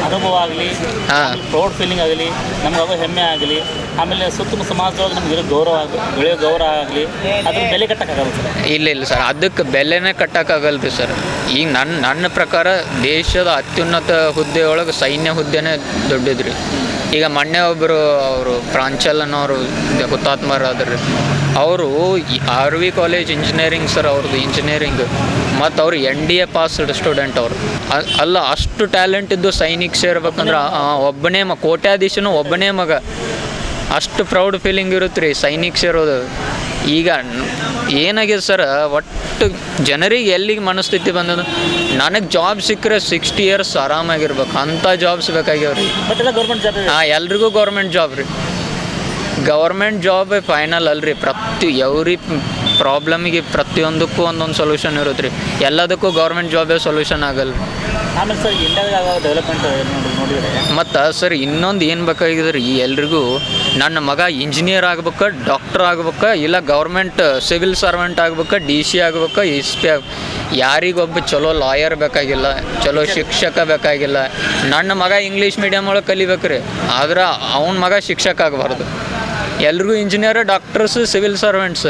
ಅನುಭವ ಆಗಲಿ ಹಾ. ಪ್ರೌಡ್ ಫೀಲಿಂಗ್ ಆಗಲಿ ನಮ್ಗೆ ಹೆಮ್ಮೆ ಆಗಲಿ ಆಮೇಲೆ ಸುತ್ತಮುತ್ತ ಸಮಾಜದೊಳಗೆ ನಮ್ಗೆ ಇರೋ ಗೌರವ ಆಗಲಿ ಬೆಳೆಯೋ ಗೌರವ ಆಗಲಿ ಅದ್ರ ಬೆಲೆ ಕಟ್ಟಕ್ಕಾಗಲ್ಲ ಸರ್? ಇಲ್ಲ ಇಲ್ಲ ಸರ್ ಅದಕ್ಕೆ ಬೆಲೆನೇ ಕಟ್ಟಕ್ಕಾಗಲ್ಲ ರೀ ಸರ್. ಈಗ ನನ್ನ ನನ್ನ ಪ್ರಕಾರ ದೇಶದ ಅತ್ಯುನ್ನತ ಹುದ್ದೆ ಒಳಗೆ ಸೈನ್ಯ ಹುದ್ದೆನೇ ದೊಡ್ಡದ್ರಿ. ಈಗ ಮೊನ್ನೆ ಒಬ್ಬರು ಅವರು ಪ್ರಾಂಚಲ್ ಅನ್ನೋರು ಹುತಾತ್ಮರಾದ್ರಿ, ಅವರು R V college engineering sir ಅವ್ರದ್ದು ಇಂಜಿನಿಯರಿಂಗ್ ಮತ್ತು ಅವರು N D A passed student ಅವರು. ಅಲ್ಲ, ಅಷ್ಟು ಟ್ಯಾಲೆಂಟ್ ಇದ್ದು ಸೈನಿಕ್ ಸೇರ್ಬೇಕಂದ್ರೆ ಒಬ್ಬನೇ ಮ, ಕೋಟ್ಯಾಧೀಶನು ಒಬ್ಬನೇ ಮಗ. ಅಷ್ಟು ಪ್ರೌಡ್ ಫೀಲಿಂಗ್ ಇರುತ್ತೆ ರೀ ಸೈನಿಕ್ ಸೇರೋದು. ಈಗ ಏನಾಗಿದೆ ಸರ್ ಒಟ್ಟು ಜನರಿಗೆ ಎಲ್ಲಿಗೆ ಮನಸ್ಥಿತಿ ಬಂದದ? ನನಗೆ ಜಾಬ್ ಸಿಕ್ಕರೆ ಸಿಕ್ಸ್ಟಿ ಇಯರ್ಸ್ ಆರಾಮಾಗಿರ್ಬೇಕು ಅಂಥ ಜಾಬ್ಸ್ ಬೇಕಾಗ್ಯಾವ ರೀ ಬಟ್ ಎಲ್ಲ ಗೌರ್ಮೆಂಟ್ ಜಾಬ್ ಹಾಂ ಎಲ್ರಿಗೂ ಗೌರ್ಮೆಂಟ್ ಜಾಬ್ ರೀ. ಗೌರ್ಮೆಂಟ್ ಜಾಬ್ ಫೈನಲ್ ಅಲ್ರಿ ಪ್ರತಿ ಎವ್ರಿ ಪ್ರಾಬ್ಲಮಿಗೆ ಪ್ರತಿಯೊಂದಕ್ಕೂ ಒಂದೊಂದು ಸೊಲ್ಯೂಷನ್ ಇರುತ್ತೆ ರೀ ಎಲ್ಲದಕ್ಕೂ ಗೌರ್ಮೆಂಟ್ ಜಾಬೇ ಸೊಲ್ಯೂಷನ್ ಆಗಲ್ಲ ರೀ ಆಮೇಲೆ ಸರ್ ಇಂಡಿಯಾದಾಗ ಆಗೋ ಡೆವಲಪ್ಮೆಂಟ್ ನೋಡಿ ನೋಡಿದರೆ? ಮತ್ತು ಸರ್ ಇನ್ನೊಂದು ಏನು ಬೇಕಾಗಿದೆ ರೀ ಎಲ್ರಿಗೂ ನನ್ನ ಮಗ ಇಂಜಿನಿಯರ್ ಆಗ್ಬೇಕು ಡಾಕ್ಟರ್ ಆಗ್ಬೇಕಾ ಇಲ್ಲ ಗೌರ್ಮೆಂಟ್ ಸಿವಿಲ್ ಸರ್ವೆಂಟ್ ಆಗ್ಬೇಕು ಡಿ ಸಿ ಆಗ್ಬೇಕಾ ಎಸ್ ಪಿ ಆಗ ಯಾರಿಗೊಬ್ಬ ಚಲೋ ಲಾಯರ್ ಬೇಕಾಗಿಲ್ಲ ಚಲೋ ಶಿಕ್ಷಕ ಬೇಕಾಗಿಲ್ಲ. ನನ್ನ ಮಗ ಇಂಗ್ಲೀಷ್ ಮೀಡಿಯಮ್ ಒಳಗೆ ಕಲಿಬೇಕು ರೀ ಆದ್ರೆ ಅವನ ಮಗ ಶಿಕ್ಷಕ ಆಗಬಾರ್ದು. ಎಲ್ರಿಗೂ ಇಂಜಿನಿಯರ್ ಡಾಕ್ಟರ್ಸ್ ಸಿವಿಲ್ ಸರ್ವೆಂಟ್ಸ್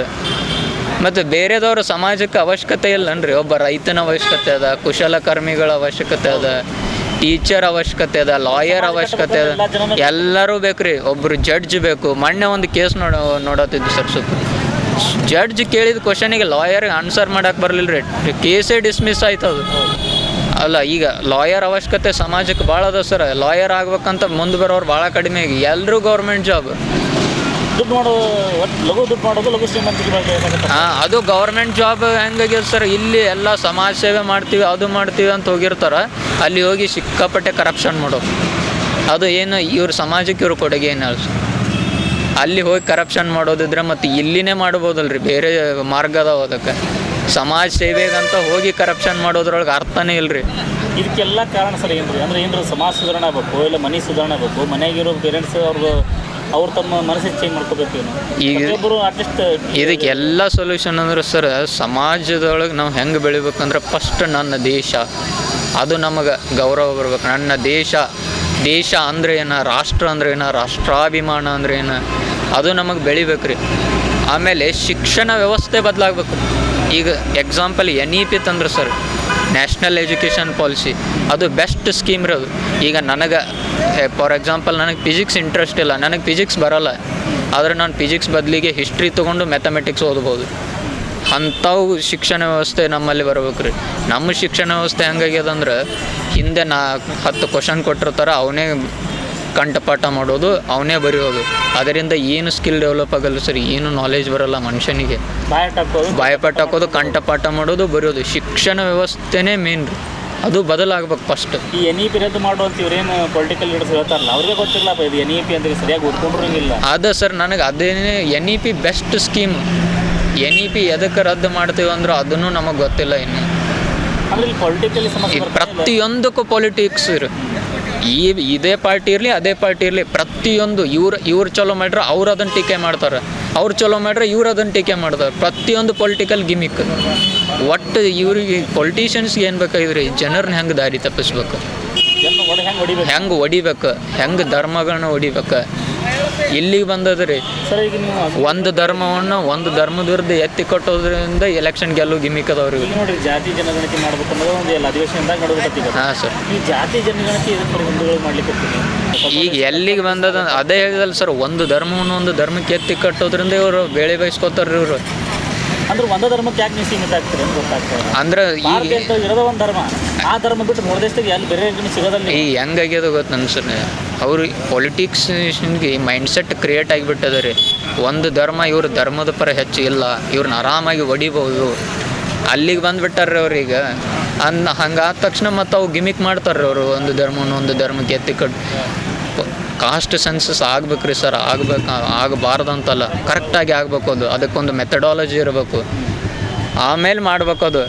ಮತ್ತು ಬೇರೆದವ್ರ ಸಮಾಜಕ್ಕೆ ಅವಶ್ಯಕತೆ ಇಲ್ಲನ್ರಿ ಒಬ್ಬ ರೈತನ ಅವಶ್ಯಕತೆ ಅದ ಕುಶಲಕರ್ಮಿಗಳ ಅವಶ್ಯಕತೆ ಅದ ಟೀಚರ್ ಅವಶ್ಯಕತೆ ಅದ ಲಾಯರ್ ಅವಶ್ಯಕತೆ ಅದ. ಎಲ್ಲರೂ ಬೇಕ್ರಿ ಒಬ್ರು ಜಡ್ಜ್ ಬೇಕು. ಮೊನ್ನೆ ಒಂದು ಕೇಸ್ ನೋಡ ನೋಡತ್ತಿದ್ದು ಸರ್ ಸುಪ್ರೀಂ ಜಡ್ಜ್ ಕೇಳಿದ ಕ್ವಶನಿಗೆ ಲಾಯರ್ಗೆ ಆನ್ಸರ್ ಮಾಡಕ್ಕೆ ಬರಲಿಲ್ಲ ರೀ ಕೇಸೇ ಡಿಸ್ಮಿಸ್ ಆಯ್ತು ಅದು. ಅಲ್ಲ ಈಗ ಲಾಯರ್ ಅವಶ್ಯಕತೆ ಸಮಾಜಕ್ಕೆ ಭಾಳ ಅದ ಸರ್ ಲಾಯರ್ ಆಗ್ಬೇಕಂತ ಮುಂದೆ ಬರೋರು ಭಾಳ ಕಡಿಮೆ ಈಗ. ಎಲ್ಲರೂ ಗೌರ್ಮೆಂಟ್ ಜಾಬ್ ದುಡ್ಡು ಮಾಡೋ ಲಘು ದುಡ್ಡು ಮಾಡೋದು ಲಘು ಹಾಂ ಅದು ಗೌರ್ಮೆಂಟ್ ಜಾಬ್ ಹೆಂಗಾಗ್ಯದ ಸರ್ ಇಲ್ಲಿ ಎಲ್ಲ ಸಮಾಜ ಸೇವೆ ಮಾಡ್ತೀವಿ ಅದು ಮಾಡ್ತೀವಿ ಅಂತ ಹೋಗಿರ್ತಾರೆ ಅಲ್ಲಿ ಹೋಗಿ ಸಿಕ್ಕಾಪಟ್ಟೆ ಕರಪ್ಷನ್ ಮಾಡೋದು. ಅದು ಏನು ಇವ್ರ ಸಮಾಜಕ್ಕೆ ಇವ್ರ ಕೊಡುಗೆ ಏನು ಸರ್ ಅಲ್ಲಿ ಹೋಗಿ ಕರಪ್ಷನ್ ಮಾಡೋದಿದ್ರೆ ಮತ್ತು ಇಲ್ಲಿನೇ ಮಾಡ್ಬೋದಲ್ರಿ ಬೇರೆ ಮಾರ್ಗ ಅದಾವ ಅದಕ್ಕೆ. ಸಮಾಜ ಸೇವೆಗಂತ ಹೋಗಿ ಕರಪ್ಷನ್ ಮಾಡೋದ್ರೊಳಗೆ ಅರ್ಥನೇ ಇಲ್ರಿ. ಇದಕ್ಕೆಲ್ಲ ಕಾರಣ ಸರ್ ಏನು ರೀ ಅಂದ್ರೆ ಏನ್ರ ಸಮಾಜ ಸುಧಾರಣೆ ಆಗಬೇಕು ಇಲ್ಲ ಮನೆ ಸುಧಾರಣೆ ಆಗಬೇಕು ಮನೆಯಾಗಿರೋ ಪೇರೆಂಟ್ಸ್ ಅವ್ರಿಗೆ ಅವ್ರು ತಮ್ಮ ಮನಸ್ಸಿಗೆ ಚೇಂಜ್ ಮಾಡ್ಕೋಬೇಕು ಈಗ- ಪ್ರತಿಯೊಬ್ಬರು ಅಟ್ಲೀಸ್ಟ್ ಇದಕ್ಕೆ ಎಲ್ಲ ಸೊಲ್ಯೂಷನ್ ಅಂದ್ರೆ ಸರ್ ಸಮಾಜದೊಳಗೆ ನಾವು ಹೆಂಗೆ ಬೆಳಿಬೇಕಂದ್ರೆ ಫಸ್ಟ್ ನನ್ನ ದೇಶ. ಅದು ನಮಗೆ ಗೌರವ ಬರ್ಬೇಕು. ನನ್ನ ದೇಶ ದೇಶ ಅಂದ್ರೆ ಏನು ರಾಷ್ಟ್ರ ಅಂದ್ರೆ ಏನು ರಾಷ್ಟ್ರಾಭಿಮಾನ ಅಂದ್ರೆ ಏನು ಅದು ನಮಗೆ ಬೆಳಿಬೇಕು ರೀ. ಆಮೇಲೆ ಶಿಕ್ಷಣ ವ್ಯವಸ್ಥೆ ಬದಲಾಗಬೇಕು. ಈಗ ಎಕ್ಸಾಂಪಲ್ ಎನ್ ಇ ಪಿ ತಂದ್ರೆ ಸರ್ ನ್ಯಾಷನಲ್ ಎಜುಕೇಷನ್ ಪಾಲಿಸಿ. ಅದು ಬೆಸ್ಟ್ ಸ್ಕೀಮ್ ಇರೋದು. ಈಗ ನನಗೆ ಫಾರ್ ಎಕ್ಸಾಂಪಲ್ ನನಗೆ ಫಿಸಿಕ್ಸ್ ಇಂಟ್ರೆಸ್ಟ್ ಇಲ್ಲ. ನನಗೆ ಫಿಸಿಕ್ಸ್ ಬರೋಲ್ಲ. ಆದರೆ ನಾನು ಫಿಸಿಕ್ಸ್ ಬದಲಿಗೆ ಹಿಸ್ಟ್ರಿ ತೊಗೊಂಡು ಮ್ಯಾಥಮೆಟಿಕ್ಸ್ ಓದ್ಬೋದು. ಅಂಥವು ಶಿಕ್ಷಣ ವ್ಯವಸ್ಥೆ ನಮ್ಮಲ್ಲಿ ಬರ್ಬೇಕು ರೀ. ನಮ್ಮ ಶಿಕ್ಷಣ ವ್ಯವಸ್ಥೆ ಹೆಂಗಾಗ್ಯದಂದ್ರೆ, ಹಿಂದೆ ನಾ ಹತ್ತು ಕ್ವಶನ್ ಕೊಟ್ಟಿರ್ತಾರೆ, ಅವನೇ ಕಂಠಪಾಠ ಮಾಡೋದು ಅವನೇ ಬರೆಯೋದು. ಅದರಿಂದ ಏನು ಸ್ಕಿಲ್ ಡೆವಲಪ್ ಆಗಲ್ಲ ಸರ್ ಏನು ನಾಲೆಜ್ ಬರಲ್ಲ ಮನುಷ್ಯನಿಗೆ. ಬಾಯಪಾಠ ಹಾಕೋದು ಕಂಠಪಾಠ ಮಾಡೋದು ಬರೆಯೋದು. ಶಿಕ್ಷಣ ವ್ಯವಸ್ಥೆನೇ ಮೇನ್ ರೀ. ಅದು ಬದಲಾಗಬೇಕು ಫಸ್ಟ್ ಈ ಎನ್ ಇ ಪಿ ರದ್ದು ಮಾಡುವಂತ ಇವ್ರೇನು ಪೊಲಿಟಿಕಲ್ ಲೀಡರ್ಸ್ ಹೇಳ್ತಾರಲ್ಲ ಅವ್ರಿಗೆ ಗೊತ್ತಿಲ್ಲ ಇದು ಎನ್ ಇ ಪಿ ಅಂದ್ರೆ ಸರಿಯಾಗಿ ಓದ್ಕೊಂಡ್ರಂಗಿಲ್ಲ ಅದ ಸರ್ ನನಗೆ ಅದೇನೇ N E P best scheme N E P ಎದಕ್ಕೆ ರದ್ದು ಮಾಡ್ತೀವಿ ಅಂದ್ರೆ ಅದನ್ನು ನಮಗೆ ಗೊತ್ತಿಲ್ಲ ಇನ್ನು. ಪೊಲಿಟಿಕಲ್. ಪ್ರತಿಯೊಂದಕ್ಕೂ ಪೊಲಿಟಿಕ್ಸ್ ಇರು. ಈ ಇದೇ ಪಾರ್ಟಿ ಇರಲಿ ಅದೇ ಪಾರ್ಟಿ ಇರಲಿ ಪ್ರತಿಯೊಂದು ಇವ್ರು ಇವ್ರು ಚಲೋ ಮಾಡ್ರೆ ಅವ್ರು ಅದನ್ನು ಟೀಕೆ ಮಾಡ್ತಾರೆ. ಅವ್ರು ಚಲೋ ಮಾಡ್ರೆ ಇವ್ರು ಅದನ್ನು ಟೀಕೆ ಮಾಡ್ತಾರೆ. ಪ್ರತಿಯೊಂದು ಪೊಲಿಟಿಕಲ್ ಗಿಮಿಕ್ ಒಟ್ಟು ಇವ್ರಿಗೆ ಪೊಲಿಟಿಷಿಯನ್ಸ್ಗೆ ಏನು ಬೇಕಾಗಿದ್ರಿ? ಜನರನ್ನ ಹೆಂಗೆ ದಾರಿ ತಪ್ಪಿಸ್ಬೇಕು? ಹೆಂಗೆ ಹೊಡಿಬೇಕು? ಹೆಂಗೆ ಧರ್ಮಗಳನ್ನ ಹೊಡಿಬೇಕು? ಇಲ್ಲಿಗೆ ಬಂದದ್ರಿ? ಸರ್ ಈಗ ನೀವು ಒಂದು ಧರ್ಮವನ್ನು ಒಂದು ಧರ್ಮದ ವಿರುದ್ಧ ಎತ್ತಿ ಕಟ್ಟೋದ್ರಿಂದ ಎಲೆಕ್ಷನ್ ಗೆಲ್ಲೋ ಗಿಮಿಕ್ ಅದಾವ್ರಿಗೆ ಈಗ ನೋಡಿ ಜಾತಿ ಜನಗಣತಿ ಮಾಡ್ಬೇಕು ಅನ್ನೋದು ಒಂದು ಎಲ್ಲ ಅಧಿವೇಶನದಾಗ ನಡೋದಕ್ಕೆ ಹಾಂ ಸರ್. ಈ ಜಾತಿ ಜನಗಣತಿ ಹಿಂದೂಗಳು ಮಾಡ್ಲಿಕ್ಕೆ ಈಗ ಎಲ್ಲಿಗೆ ಬಂದದ ಅದೇ ಹೇಳಿದಲ್ಲ ಸರ್ ಒಂದು ಧರ್ಮವನ್ನು ಒಂದು ಧರ್ಮಕ್ಕೆ ಎತ್ತಿ ಕಟ್ಟೋದ್ರಿಂದ ಇವರು ಬೇಳೆ ಬಯಸ್ಕೋತಾರ್ರಿ ಇವರು. ಅಂದ್ರೆ ಒಂದೇ ಧರ್ಮಕ್ಕೆ ಯಾಕೆ ನೀವು ಸೀಮಿತ ಆಗ್ತೀರಿ ಅಂತ ಗೊತ್ತಾಗ್ತಾ ಅಂದ್ರೆ ಇರೋದ ಒಂದು ಧರ್ಮ. ಆ ಧರ್ಮ ಬಿಟ್ಟು ಮೂರು ದೇಶದಾಗ ಎಲ್ಲಿ ಬೇರೆ ಸಿಗೋದಲ್ಲ. ಈ ಹೆಂಗಾಗ್ಯದ ಗೊತ್ತು ಅನ್ಸನೆ ಅವ್ರು ಪೊಲಿಟಿಕ್ಸ್ಗೆ ಮೈಂಡ್ ಸೆಟ್ ಕ್ರಿಯೇಟ್ ಆಗಿಬಿಟ್ಟದ ರೀ. ಒಂದು ಧರ್ಮ ಇವ್ರ ಧರ್ಮದ ಪರ ಹೆಚ್ಚು ಇಲ್ಲ. ಇವ್ರನ್ನ ಆರಾಮಾಗಿ ಹೊಡಿಬೋದು ಅಲ್ಲಿಗೆ ಬಂದುಬಿಟ್ಟಾರ್ರಿ ಅವ್ರೀಗ ಅನ್ನ ಹಂಗಾದ ತಕ್ಷಣ ಮತ್ತು ಅವು ಗಿಮಿಕ್ ಮಾಡ್ತಾರ್ರಿ ಅವರು ಒಂದು ಧರ್ಮವನ್ನು ಒಂದು ಧರ್ಮಕ್ಕೆ ಎತ್ತಿ ಕಟ್ ಕಾಸ್ಟ್ ಸೆನ್ಸಸ್ ಆಗ್ಬೇಕು ರೀ ಸರ್. ಆಗ್ಬೇಕು ಆಗಬಾರ್ದಂತಲ್ಲ. ಕರೆಕ್ಟಾಗಿ ಆಗಬೇಕು ಅದು. ಅದಕ್ಕೊಂದು ಮೆಥಡಾಲಜಿ ಇರಬೇಕು. ಆಮೇಲೆ ಮಾಡ್ಬೇಕು ಅದು.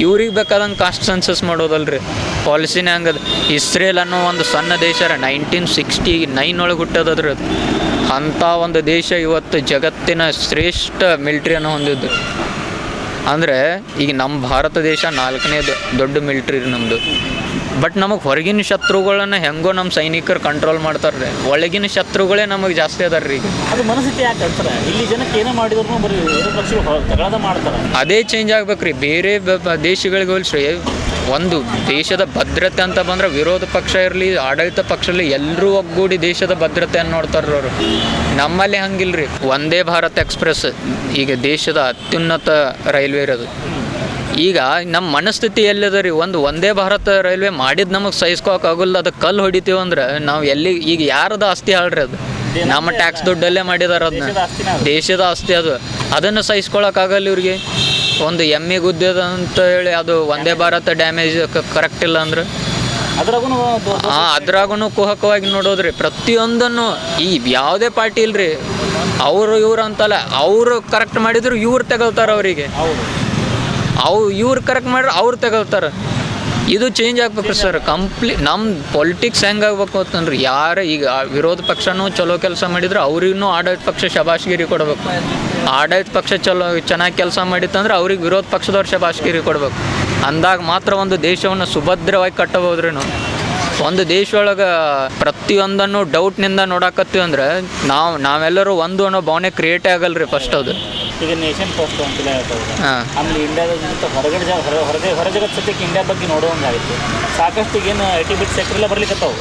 ಇವ್ರಿಗೆ ಬೇಕಾದಂಗೆ ಕಾಸ್ಟ್ ಸೆನ್ಸಸ್ ಮಾಡೋದಲ್ರಿ. ಪಾಲಿಸಿನೇ ಹಂಗದ. ಇಸ್ರೇಲ್ ಅನ್ನೋ ಒಂದು ಸಣ್ಣ ದೇಶ ರೀ ನೈನ್ಟೀನ್ ಸಿಕ್ಸ್ಟಿ ನೈನ್ ಒಳಗೆ ಹುಟ್ಟೋದದ್ರಿ ಅದು. ಅಂಥ ಒಂದು ದೇಶ ಇವತ್ತು ಜಗತ್ತಿನ ಶ್ರೇಷ್ಠ ಮಿಲ್ಟ್ರಿಯನ್ನು ಹೊಂದಿದ್ದು ಅಂದರೆ ಈಗ ನಮ್ಮ ಭಾರತ ದೇಶ ನಾಲ್ಕನೇ ದೊಡ್ಡ ಮಿಲ್ಟ್ರಿ ನಮ್ಮದು ಬಟ್ ನಮಗೆ ಹೊರಗಿನ ಶತ್ರುಗಳನ್ನ ಹೆಂಗೋ ನಮ್ಮ ಸೈನಿಕರು ಕಂಟ್ರೋಲ್ ಮಾಡ್ತಾರೆ ಒಳಗಿನ ಶತ್ರುಗಳೇ ನಮಗೆ ಜಾಸ್ತಿ ಅದಾರ ರೀ ಅದು ಮನಸ್ಥಿತಿ ಯಾಕೆ ಅಂತಾರೆ? ಇಲ್ಲಿ ಜನಕ್ಕೆ ಏನೇ ಮಾಡಿದ್ರು ಬರೀ ತಗಳದ ಮಾಡ್ತಾರೆ. ಅದೇ ಚೇಂಜ್ ಆಗ್ಬೇಕ್ರಿ. ಬೇರೆ ಬ- ಬ- ದೇಶಗಳಿಗೆ ಹೋಲಿಸ್ರಿ ಒಂದು ದೇಶದ ಭದ್ರತೆ ಅಂತ ಬಂದ್ರೆ ವಿರೋಧ ಪಕ್ಷ ಇರಲಿ ಆಡಳಿತ ಪಕ್ಷ ಇರಲಿ ಎಲ್ಲರೂ ಒಗ್ಗೂಡಿ ದೇಶದ ಭದ್ರತೆಯನ್ನು ನೋಡ್ತಾರ್ರಿ ಅವರು. ನಮ್ಮಲ್ಲಿ ಹಂಗಿಲ್ರಿ. ಒಂದೇ ಭಾರತ್ ಎಕ್ಸ್ಪ್ರೆಸ್. ಈಗ ದೇಶದ ಅತ್ಯುನ್ನತ ರೈಲ್ವೆ ಇರೋದು. ಈಗ ನಮ್ಮ ಮನಸ್ಥಿತಿ ಎಲ್ಲಿದೆ ರೀ? ಒಂದು ಒಂದೇ ಭಾರತ ರೈಲ್ವೆ ಮಾಡಿದ ನಮಗೆ ಸಹಿಸ್ಕೋಕೆ ಆಗಲ್ಲ ಅದಕ್ಕೆ ಕಲ್ಲು ಹೊಡಿತೀವಿ ಅಂದ್ರೆ ನಾವು ಎಲ್ಲಿ ಈಗ ಯಾರದ ಆಸ್ತಿ ಹೇಳ್ರಿ ಅದು? ನಮ್ಮ ಟ್ಯಾಕ್ಸ್ ದುಡ್ಡಲ್ಲೇ ಮಾಡಿದಾರ ಅದನ್ನ ದೇಶದ ಅದು. ಆಸ್ತಿ ಅದು. ಅದನ್ನು ಸಹಿಸ್ಕೊಳಕ್ಕಾಗಲ್ಲ ಇವ್ರಿಗೆ. ಒಂದು ಎಮ್ಮೆ ಗುದ್ದದ ಅಂತ ಹೇಳಿ ಅದು ಒಂದೇ ಭಾರತ ಡ್ಯಾಮೇಜ್ ಕರೆಕ್ಟ್ ಇಲ್ಲ ಅಂದ್ರೆ. ಹಾ ಅದ್ರಾಗೂ ಕುಹಕವಾಗಿ ನೋಡೋದ್ರಿ. ಪ್ರತಿಯೊಂದನ್ನು ಈ ಯಾವುದೇ ಪಾರ್ಟಿ ಇಲ್ರಿ. ಅವರು ಇವ್ರು ಅಂತಲ್ಲ ಅವರು ಕರೆಕ್ಟ್ ಮಾಡಿದ್ರು ಇವ್ರು ತೆಗಲ್ತಾರ ಅವರಿಗೆ. ಅವು ಇವ್ರು ಕರೆಕ್ಟ್ ಮಾಡ್ರೆ ಅವ್ರು ತಗೊಳ್ತಾರೆ ಇದು ಚೇಂಜ್ ಆಗ್ಬೇಕು ಸರ್ ಕಂಪ್ಲೀ ನಮ್ಮ ಪೊಲಿಟಿಕ್ಸ್ ಹೆಂಗೆ ಆಗ್ಬೇಕು ಅಂತಂದ್ರೆ ಯಾರು ಈಗ ವಿರೋಧ ಪಕ್ಷನೂ ಚಲೋ ಕೆಲಸ ಮಾಡಿದ್ರೆ ಅವ್ರಿಗೂ ಆಡಳಿತ ಪಕ್ಷ ಶಬಾಷ್ಗಿರಿ ಕೊಡಬೇಕು. ಆಡಳಿತ ಪಕ್ಷ ಚಲೋ, ಚೆನ್ನಾಗಿ ಕೆಲಸ ಮಾಡಿತ್ತಂದ್ರೆ ಅವ್ರಿಗೆ ವಿರೋಧ ಪಕ್ಷದವ್ರು ಶಬಾಷ್ಗಿರಿ ಕೊಡ್ಬೇಕು. ಅಂದಾಗ ಮಾತ್ರ ಒಂದು ದೇಶವನ್ನು ಸುಭದ್ರವಾಗಿ ಕಟ್ಟಬಹುದ್ರಿ ನಾವು ಒಂದು ದೇಶ ಒಳಗೆ ಪ್ರತಿಯೊಂದನ್ನು ಡೌಟ್ನಿಂದ ನೋಡಾಕತ್ತೀವಿ ಅಂದ್ರೆ ನಾವು, ನಾವೆಲ್ಲರೂ ಒಂದು ಅನ್ನೋ ಭಾವನೆ ಕ್ರಿಯೇಟೇ ಆಗಲ್ರಿ ಫಸ್ಟ್ ಅದು. ಈಗ ನೇಷನ್ ಫಸ್ಟ್ ಅಂತ ಹೇಳ್ತಾರೆ. ಆಮೇಲೆ ಇಂಡಿಯಾದ ಹೊರಗಡೆ ಜಾಗ ಹೊರ ಹೊರಗೆ ಹೊರ ಜಗತ್ ಸದ್ಯಕ್ಕೆ ಇಂಡಿಯಾ ಬಗ್ಗೆ ನೋಡುವಂಗಾಯ್ತು ಸಾಕಷ್ಟು ಈಗೇನು ಐ ಟಿ ಬಿಟ್ ಸೆಕ್ಟರ್ ಎಲ್ಲ ಬರ್ಲಿಕ್ಕತ್ತಾವ.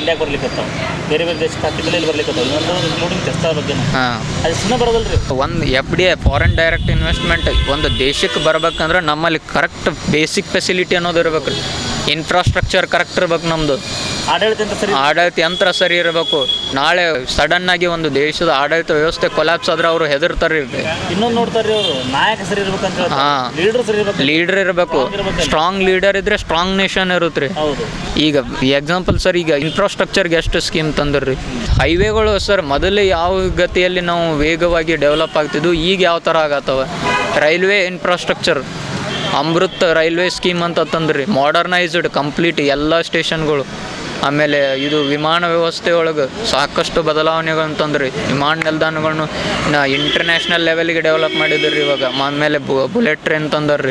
ಇಂಡಿಯಾಗೆ ಬರ್ಲಿಕ್ಕತ್ತಾವ ಬೇರೆ ಬೇರೆ ದೇಶ ಹತ್ತಿಗಳಲ್ಲಿ ಬರ್ಲಿಕ್ಕತ್ತಾವ ಇನ್ನೊಂದು ಇನ್ಕ್ಲೂಡಿಂಗ್ ಟೆಸ್ಟಾ ಬಗ್ಗೆ ಅದು ಸುಮ್ಮನೆ ಬರೋದಲ್ರಿ. ಒಂದು F D A foreign direct investment ಒಂದು ದೇಶಕ್ಕೆ ಬರ್ಬೇಕಂದ್ರೆ ನಮ್ಮಲ್ಲಿ ಕರೆಕ್ಟ್ ಬೇಸಿಕ್ ಫೆಸಿಲಿಟಿ ಅನ್ನೋದು ಇರ್ಬೇಕು ರೀ ಇನ್ಫ್ರಾಸ್ಟ್ರಕ್ಚರ್ ಕರೆಕ್ಟ್ ಇರ್ಬೇಕು ನಮ್ಮದು ಆಡಳಿತ ಯಂತ್ರ ಸರಿ ಇರಬೇಕು? ನಾಳೆ ಸಡನ್ ಆಗಿ ಒಂದು ದೇಶದ ಆಡಳಿತ ವ್ಯವಸ್ಥೆ ಕೊಲಾಪ್ಸ್ ಆದ್ರೆ ಅವರು ಹೆದರ್ತಾರೆ. ಇನ್ನೊಂದು ನಾಯಕ ಸರಿ ಲೀಡರ್ ಇರ್ಬೇಕು ಲೀಡರ್ ಇರಬೇಕು. ಸ್ಟ್ರಾಂಗ್ ಲೀಡರ್ ಇದ್ರೆ ಸ್ಟ್ರಾಂಗ್ ನೇಷನ್ ಇರುತ್ತೆ ಈಗ ಎಕ್ಸಾಂಪಲ್ ಸರ್ ಈಗ ಇನ್ಫ್ರಾಸ್ಟ್ರಕ್ಚರ್ಗೆ ಎಷ್ಟು ಸ್ಕೀಮ್ ತಂದ್ರಿ. ಹೈವೇಗಳು ಸರ್ ಮೊದಲೇ ಯಾವ ಗತಿಯಲ್ಲಿ ನಾವು ವೇಗವಾಗಿ ಡೆವಲಪ್ ಆಗ್ತಿದ್ವು ಈಗ ಯಾವ ಥರ ಆಗತ್ತವ? Railway infrastructure Amrit railway scheme ಅಂತ ತಂದ್ರಿ. ಮಾಡರ್ನೈಸ್ಡ್ ಕಂಪ್ಲೀಟ್ ಎಲ್ಲ ಸ್ಟೇಷನ್ಗಳು ಆಮೇಲೆ ಇದು ವಿಮಾನ ವ್ಯವಸ್ಥೆ ಸಾಕಷ್ಟು ಬದಲಾವಣೆಗಳು ತಂದ್ರಿ. ವಿಮಾನ ನಿಲ್ದಾಣಗಳನ್ನು ಇಂಟರ್ನ್ಯಾಷನಲ್ ಲೆವೆಲ್ಗೆ ಡೆವಲಪ್ ಮಾಡಿದ್ರಿ ಇವಾಗ. ಆಮೇಲೆ ಬುಲೆಟ್ ಟ್ರೈನ್ ತಂದರ್ರಿ.